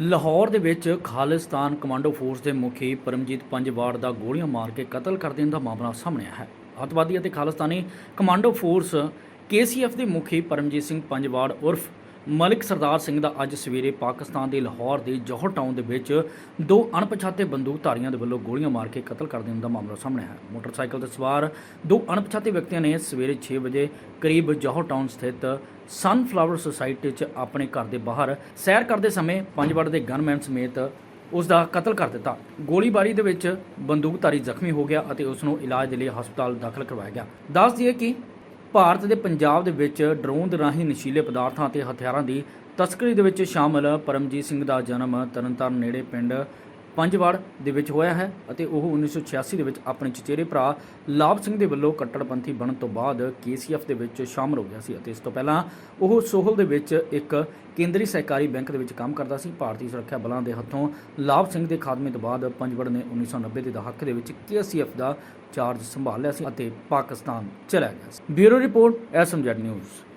ਲਾਹੌਰ ਦੇ ਵਿੱਚ Khalistan commando force ਦੇ ਮੁਖੀ ਪਰਮਜੀਤ ਪੰਜਵਾੜ ਦਾ ਗੋਲੀਆਂ ਮਾਰ ਕੇ ਕਤਲ ਕਰ ਦੇਣ ਦਾ ਮਾਮਲਾ ਸਾਹਮਣੇ ਆਇਆ ਹੈ। ਅੱਤਵਾਦੀ ਅਤੇ ਖਾਲਿਸਤਾਨੀ ਕਮਾਂਡੋ ਫੋਰਸ ਕੇਸੀਐਫ ਦੇ ਮੁਖੀ ਪਰਮਜੀਤ ਸਿੰਘ ਪੰਜਵਾੜ ਉਰਫ ਮਲਿਕ ਸਰਦਾਰ ਸਿੰਘ ਦਾ ਅੱਜ ਸਵੇਰੇ ਪਾਕਿਸਤਾਨ ਦੇ ਲਾਹੌਰ ਦੇ ਜੋਹਰ ਟਾਊਨ ਦੇ ਵਿੱਚ ਦੋ ਅਣਪਛਾਤੇ ਬੰਦੂਕਧਾਰੀਆਂ ਦੇ ਵੱਲੋਂ ਗੋਲੀਆਂ ਮਾਰ ਕੇ ਕਤਲ ਕਰ ਦੇਣ ਦਾ ਮਾਮਲਾ ਸਾਹਮਣੇ ਆਇਆ। ਮੋਟਰਸਾਈਕਲ ਤੇ ਸਵਾਰ ਦੋ ਅਣਪਛਾਤੇ ਵਿਅਕਤੀਆਂ ਨੇ ਸਵੇਰੇ 6 ਵਜੇ ਕਰੀਬ ਜੋਹਰ ਟਾਊਨ ਸਥਿਤ ਸਨਫਲਾਵਰ ਸੁਸਾਇਟੀ 'ਚ ਆਪਣੇ ਘਰ ਦੇ ਬਾਹਰ ਸੈਰ ਕਰਦੇ ਸਮੇਂ ਪੰਜਵੜ ਦੇ ਗਨਮੈਨ ਸਮੇਤ ਉਸ ਦਾ ਕਤਲ ਕਰ ਦਿੱਤਾ। ਗੋਲੀਬਾਰੀ ਦੇ ਵਿੱਚ ਬੰਦੂਕਧਾਰੀ ਜ਼ਖਮੀ ਹੋ ਗਿਆ ਅਤੇ ਉਸ ਨੂੰ ਇਲਾਜ ਦੇ ਲਈ ਹਸਪਤਾਲ ਦਾਖਲ ਕਰਵਾਇਆ ਗਿਆ। ਦੱਸ ਦਈਏ ਕਿ ਭਾਰਤ ਦੇ ਪੰਜਾਬ ਦੇ ਵਿੱਚ ਡਰੋਨ ਦੇ ਰਾਹੀਂ ਨਸ਼ੀਲੇ ਪਦਾਰਥਾਂ ਅਤੇ ਹਥਿਆਰਾਂ ਦੀ ਤਸਕਰੀ ਦੇ ਵਿੱਚ ਸ਼ਾਮਲ ਪਰਮਜੀਤ ਸਿੰਘ ਦਾ ਜਨਮ ਤਰਨਤਾਰਨ ਨੇੜੇ ਪਿੰਡ ਪੰਜਵਾੜ ਦੇ ਵਿੱਚ ਹੋਇਆ ਹੈ ਅਤੇ ਉਹ 1986 ਦੇ ਵਿੱਚ ਆਪਣੇ ਚਚੇਰੇ ਭਰਾ ਲਾਭ ਸਿੰਘ ਦੇ ਵੱਲੋਂ ਕੱਟੜਪੰਥੀ ਬਣਨ ਤੋਂ ਬਾਅਦ ਕੇਸੀਐਫ ਦੇ ਵਿੱਚ ਸ਼ਾਮਲ ਹੋ ਗਿਆ ਸੀ ਅਤੇ ਇਸ ਤੋਂ ਪਹਿਲਾਂ ਉਹ ਸੋਹਲ ਦੇ ਵਿੱਚ ਇੱਕ ਕੇਂਦਰੀ ਸਹਿਕਾਰੀ ਬੈਂਕ ਦੇ ਵਿੱਚ ਕੰਮ ਕਰਦਾ ਸੀ। ਭਾਰਤੀ ਸੁਰੱਖਿਆ ਬਲਾਂ ਦੇ ਹੱਥੋਂ ਲਾਭ ਸਿੰਘ ਦੇ ਖਾਤਮੇ ਤੋਂ ਬਾਅਦ ਪੰਜਵੜ ਨੇ 1990 ਦੇ ਦਹਾਕੇ ਦੇ ਵਿੱਚ ਕੇਸੀਐਫ ਦਾ ਚਾਰਜ ਸੰਭਾਲ ਲਿਆ ਸੀ ਅਤੇ ਪਾਕਿਸਤਾਨ ਚਲਾ ਗਿਆ ਸੀ। Bureau report SMZ news.